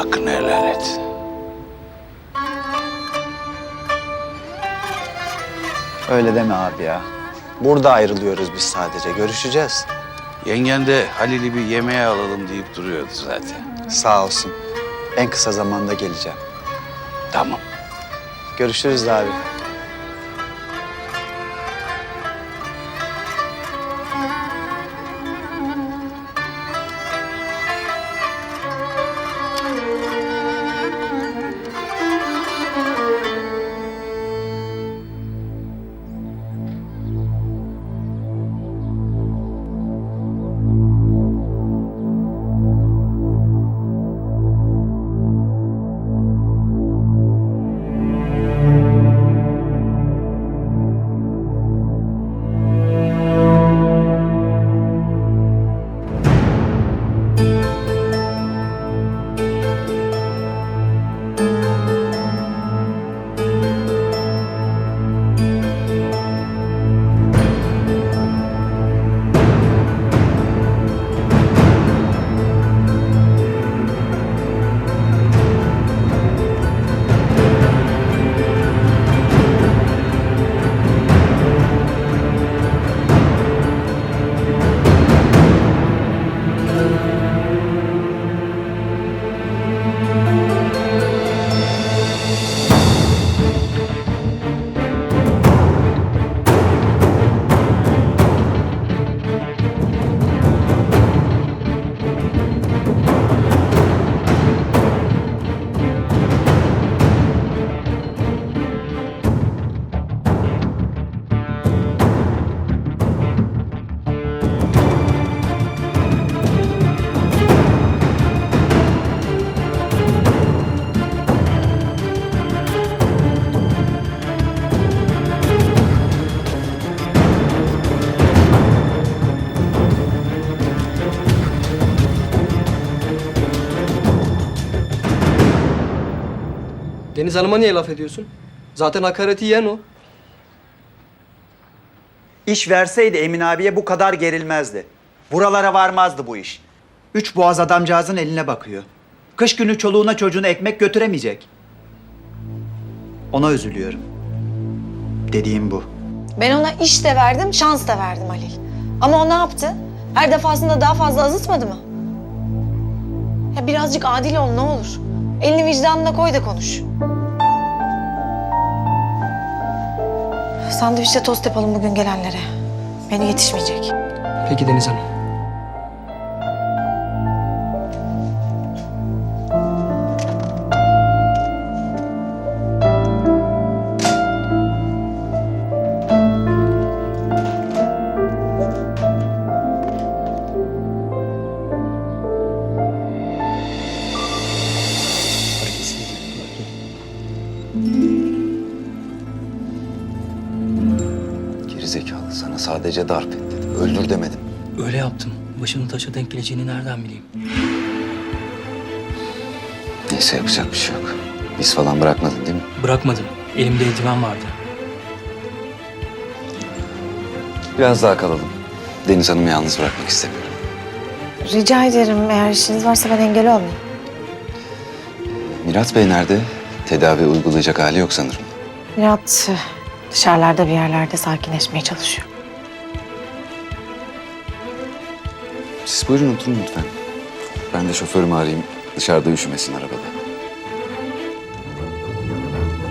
Hakkını helal et. Öyle deme abi ya. Burada ayrılıyoruz biz sadece. Görüşeceğiz. Yengen de Halil'i bir yemeğe alalım deyip duruyordu zaten. Sağ olsun. En kısa zamanda geleceğim. Tamam. Görüşürüz abi. Deniz Hanım'a niye laf ediyorsun? Zaten hakareti yiyen o. İş verseydi Emin abiye bu kadar gerilmezdi. Buralara varmazdı bu iş. Üç boğaz adamcağızın eline bakıyor. Kış günü çoluğuna çocuğuna ekmek götüremeyecek. Ona üzülüyorum. Dediğim bu. Ben ona iş de verdim, şans da verdim Halil. Ama o ne yaptı? Her defasında daha fazla azıtmadı mı? Ya birazcık adil ol ne olur. Elini vicdanına koy da konuş. Sandviçte tost yapalım bugün gelenlere. Beni yetişmeyecek. Peki Deniz Hanım. Gerizekalı sana sadece darp et dedim. Öldür demedim. Öyle yaptım. Başının taşa denk geleceğini nereden bileyim? Neyse yapacak bir şey yok. İz falan bırakmadın değil mi? Bırakmadım. Elimde eldiven vardı. Biraz daha kalalım. Deniz Hanım'ı yalnız bırakmak istemiyorum. Rica ederim eğer işiniz varsa ben engel olmayayım. Mirat Bey nerede? Tedavi uygulayacak hali yok sanırım. Mirat dışarılarda bir yerlerde sakinleşmeye çalışıyor. Siz buyurun oturun lütfen. Ben de şoförümü arayayım. Dışarıda üşümesin arabada.